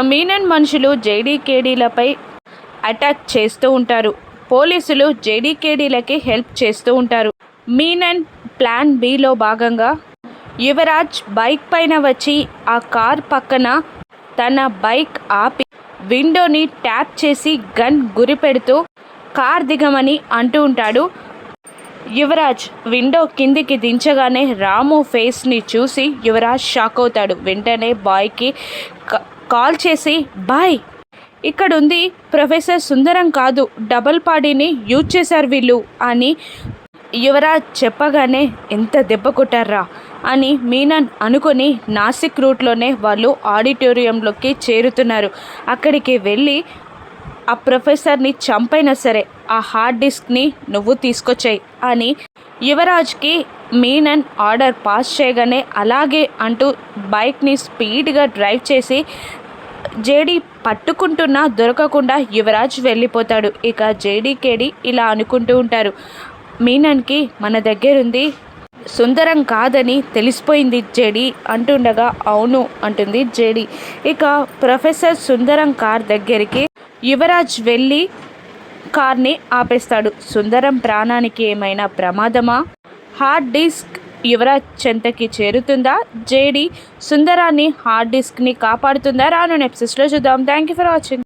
మీనన్ మనుషులు జేడీకేడీలపై అటాక్ చేస్తూ ఉంటారు. పోలీసులు జేడీకేడీలకి హెల్ప్ చేస్తూ ఉంటారు. మీనన్ ప్లాన్ బిలో భాగంగా యువరాజ్ బైక్ పైన వచ్చి ఆ కార్ పక్కన తన బైక్ ఆపి విండోని ట్యాప్ చేసి గన్ గురిపెడుతూ కార్ దిగమని అంటూ ఉంటాడు. యువరాజ్ విండో కిందికి దించగానే రాము ఫేస్ని చూసి యువరాజ్ షాక్ అవుతాడు. వెంటనే బాయ్కి కాల్ చేసి బాయ్. ఇక్కడ ఉంది ప్రొఫెసర్ సుందరం కాదు డబల్ పాడీని యూజ్ చేశారు వీళ్ళు అని యువరాజ్ చెప్పగానే ఎంత దెబ్బ కొట్టారా అని మీనన్ అనుకొని నాసిక్ రూట్లోనే వాళ్ళు ఆడిటోరియంలోకి చేరుతున్నారు. అక్కడికి వెళ్ళి ఆ ప్రొఫెసర్ని చంపైనా సరే ఆ హార్డ్ డిస్క్ని నువ్వు తీసుకొచ్చాయి అని యువరాజ్కి మీనన్ ఆర్డర్ పాస్ చేయగానే అలాగే అంటూ బైక్ని స్పీడ్గా డ్రైవ్ చేసి జేడీ పట్టుకుంటున్నా దొరకకుండా యువరాజ్ వెళ్ళిపోతాడు. ఇక జేడీకేడి ఇలా అనుకుంటూ ఉంటారు. మీనన్కి మన దగ్గరుంది. సుందరం కాదని తెలిసిపోయింది జేడి అంటుండగా అవును అంటుంది జేడి. ఇక ప్రొఫెసర్ సుందరం కార్ దగ్గరికి యువరాజ్ వెళ్ళి కార్ని ఆపేస్తాడు. సుందరం ప్రాణానికి ఏమైనా ప్రమాదమా? హార్డ్ డిస్క్ యువరాజ్ చెంతకి చేరుతుందా? జేడి సుందరాన్ని హార్డ్ డిస్క్ని కాపాడుతుందా? రాను నెప్సిస్లో చూద్దాం. Thank you for watching